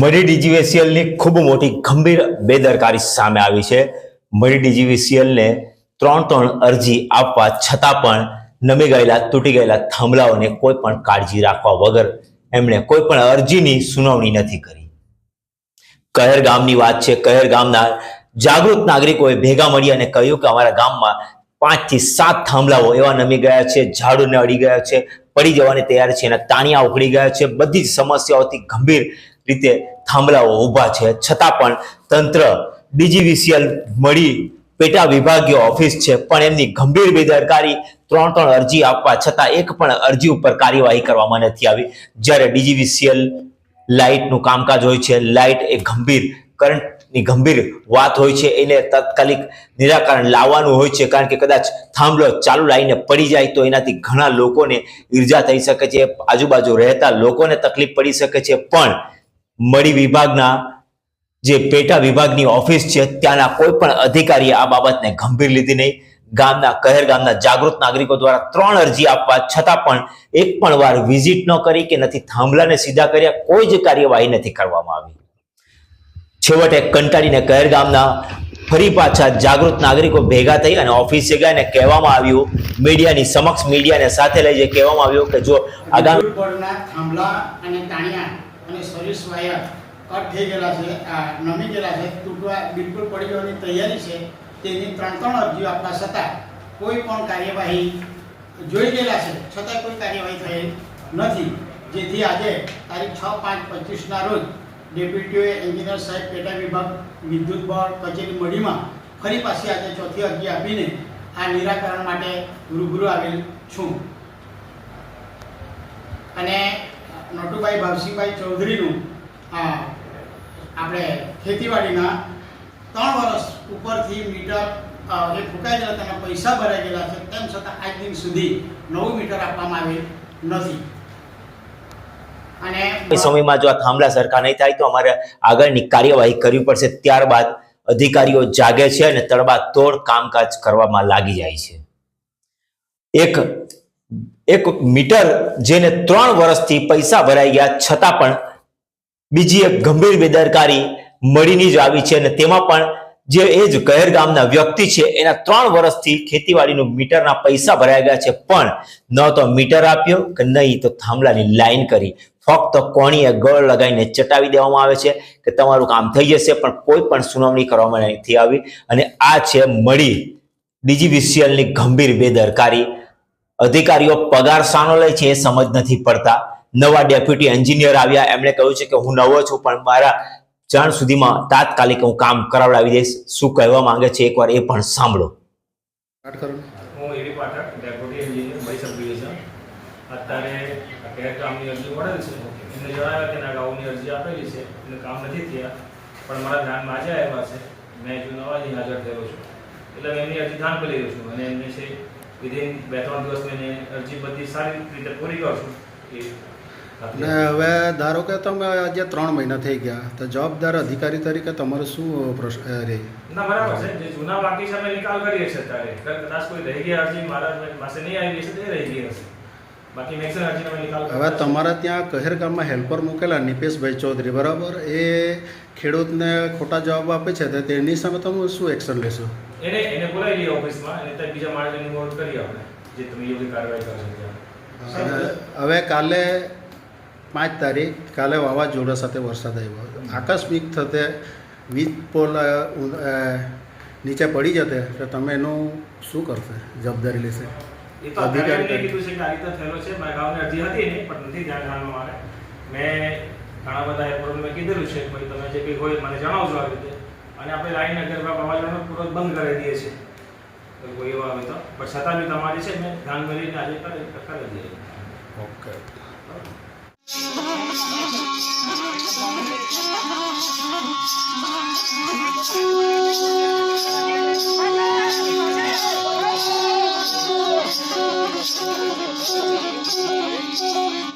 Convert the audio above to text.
મરી ડીજીવીસીએલની ખૂબ મોટી ગંભીર બેદરકારી સામે આવી છે. મરી ડીજીવીસીએલને ત્રણ ત્રણ અરજી આપવા છતાં પણ નમી ગયેલા, તૂટી ગયેલા થાંભલાઓને કોઈ પણ કાળજી રાખવા વગર એમણે કોઈ પણ અરજીની સુનાવણી નથી કરી. કહેર ગામની વાત છે. કહેર ગામના જાગૃત નાગરિકોએ ભેગા મળી અને કહ્યું કે અમારા ગામમાં પાંચથી સાત થાંભલાઓ એવા નમી ગયા છે, ઝાડુને અડી ગયા છે, પડી જવાની તૈયાર છે, એના તાણિયા ઉખડી ગયા છે. બધી જ સમસ્યાઓથી ગંભીર રીતે થાંભલાઓ ઊભા છે. છતાં પણ તંત્ર ડીજીવીસીએલ મળી પેટા વિભાગીય ઓફિસ છે, પણ એમની ગંભીર બેદરકારી ત્રણ ત્રણ અરજી આપવા છતાં એક પણ અરજી ઉપર કાર્યવાહી કરવામાં નથી આવી. જ્યારે ડીજીવીસીએલ લાઇટનું કામકાજ હોય છે, લાઇટ એ ગંભીર, કરંટની ગંભીર વાત હોય છે, એને તાત્કાલિક નિરાકરણ લાવવાનું હોય છે, કારણ કે કદાચ થાંભલો ચાલુ લાઈને પડી જાય તો એનાથી ઘણા લોકોને ઈર્જા થઈ શકે છે, આજુબાજુ રહેતા લોકોને તકલીફ પડી શકે છે, પણ મળી વિભાગના જે પેટા વિભાગની ઓફિસ છે, ત્યાંના કોઈ પણ અધિકારીએ આ બાબતને ગંભીર લીધી નહીં. ગામના, કહેર ગામના જાગૃત નાગરિકો દ્વારા ત્રણ અરજી આપવા છતાં પણ એક પણ વાર વિઝિટ ન કરી કે નથી થાંભલાને સીધા કર્યા, કોઈ જ કાર્યવાહી નથી કરવામાં આવી. છેવટે કંટાળીને કહેર ગામના ફરી પાછા જાગૃત નાગરિકો ભેગા થઈ અને ઓફિસે ગયા અને કહેવામાં આવ્યું, મીડિયાની સમક્ષ મીડિયાને સાથે લઈ જઈ કહેવામાં આવ્યું કે જો આગામી અને સર્વિસ વાયર કટ થઈ ગયેલા છે નમી ગયેલા છે, તૂટવા બિલકુલ પડી જવાની તૈયારી છે, તેની ત્રણ ત્રણ અરજીઓ આપવા છતાં કોઈ પણ કાર્યવાહી જોઈ ગયેલા છે, છતાં કોઈ કાર્યવાહી થયેલ નથી. જેથી આજે તારીખ છ પાંચ પચીસના રોજ ડેપ્યુટીઓએ એન્જિનિયર સાહેબ પેટા વિભાગ, વિદ્યુત બોર્ડ, કચેરી મળીમાં ફરી પાછી આજે ચોથી અરજી આપીને આ નિરાકરણ માટે રૂબરૂ આવેલ છું. અને નટુભાઈ ભાવસિંહભાઈ ચૌધરીનું આપણે ખેતીવાડીના ત્રણ વર્ષ ઉપરથી મીટર એ ફૂંકાઈ ગયેલા તેના પૈસા ભરાઈ ગયેલા છે, તેમ છતાં આજ દિન સુધી નવું મીટર આપવામાં આવેલ નથી. અને સમયમાં જો આ થાંભલા સરખા નહીં થાય તો અમારે આગળની કાર્યવાહી કરવી પડશે. ત્યારબાદ અધિકારીઓ જાગે છે અને તડબાતોડ કામકાજ કરવામાં લાગી જાય છે. એક એક મીટર જેને ત્રણ વર્ષથી પૈસા ભરાઈ ગયા, છતાં પણ બીજી એક ગંભીર બેદરકારી મળીની જ આવી છે અને તેમાં પણ જે એ જ કહેર ગામના વ્યક્તિ છે, એના ત્રણ વર્ષથી ખેતીવાડીનું મીટરના પૈસા ભરાઈ ગયા છે, પણ ન તો મીટર આપ્યો કે નહીં તો થાંભલાની લાઈન કરી. ફક્ત કોણીએ ગળ લગાવીને ચટાવી દેવામાં આવે છે કે તમારું કામ થઈ જશે, પણ કોઈ પણ સુનાવણી કરવામાં નથી આવી. અને આ છે મળી ડીજીવીસીએલની ગંભીર બેદરકારી. અધિકારીઓ પગાર શાનો લે છે એ સમજ નથી પડતા. નવા ડેપ્યુટી એન્જિનિયર આવ્યા. એમણે કહ્યું છે કે હું નવો છું પણ મારા જાણ સુધીમાં તાત્કાલિક હું કામ કરાવડાવી દઈશ. શું કહેવા માંગે છે એકવાર એ પણ સાંભળો. હું એવી પાઠક ડેપ્યુટી એન્જિનિયર મળી સબ અત્યારે કેર કામની અરજી મળેલ છે. એમને જણાવ્યા કે ના ગાઉની અરજી આપેલી છે. એટલે કામ નથી થયા. પણ મારા ધ્યાનમાં આજે આવ્યા છે. મેં હજુ નવાથી હાજર થયો છું. એટલે મેં એમની અરજી ધ્યાન પર લઈ રહ્યો છું. અને એમને છે વિધિન બે ત્રણ દિવસ મેં અરજી બધી સારી રીતે પૂરી કરશું એ ને હવે ધારો કે તમે આજે ત્રણ મહિના થઈ ગયા તો જવાબદાર અધિકારી તરીકે તમારો શું પ્રશ્ન રહે ના બરાબર છે. જે જૂના બાકી છે અમે નિકાલ કરીએ છીએ અત્યારે. કદાચ કોઈ રહી ગયા અરજી મારા પાસે નહીં આવી હશે તો રહી ગઈ હશે. બાકી મેક્સિમમ અરજી અમે નિકાલ હવે તમારા ત્યાં કહેર ગામમાં હેલ્પર મૂકેલા નિપેશભાઈ ચૌધરી બરાબર? એ ખેડૂતને ખોટા જવાબ આપે છે તો તેની સામે તમે શું એક્શન લેશો? એને એને બોલાવી લઈએ ઓફિસમાં અને ત્યાં બીજા માણસને ઇન્વોલ્વ કરી આપણે જે તમે યોગ્ય કાર્યવાહી ત્યાં. હવે કાલે પાંચ તારીખ કાલે વાવાઝોડા સાથે વરસાદ આવ્યો આકસ્મિક થતે વીજ પોલ નીચે પડી જતે તો તમે એનું શું કરશે? જવાબદારી લેશે? એ તો અત્યારે કીધું છે કે આ રીતે થયેલો છે. મારા ગામને અરજી હતી ને પણ નથી ધ્યાન ધ્યાનમાં મારે મેં ઘણા બધા એરપોર્ટ મેં કીધેલું છે. કે તમે જે કંઈ હોય મને જણાવજો આ રીતે. અને આપણે લાઈન અગર વાવાઝોડાનો પૂરો બંધ કરી દઈએ છીએ. કોઈ એવા આવે તો. પણ છતાં બી તમારી છે મેં ધ્યાન કરીને આજે કરી કરી દઈએ. ઓકે. Thank you.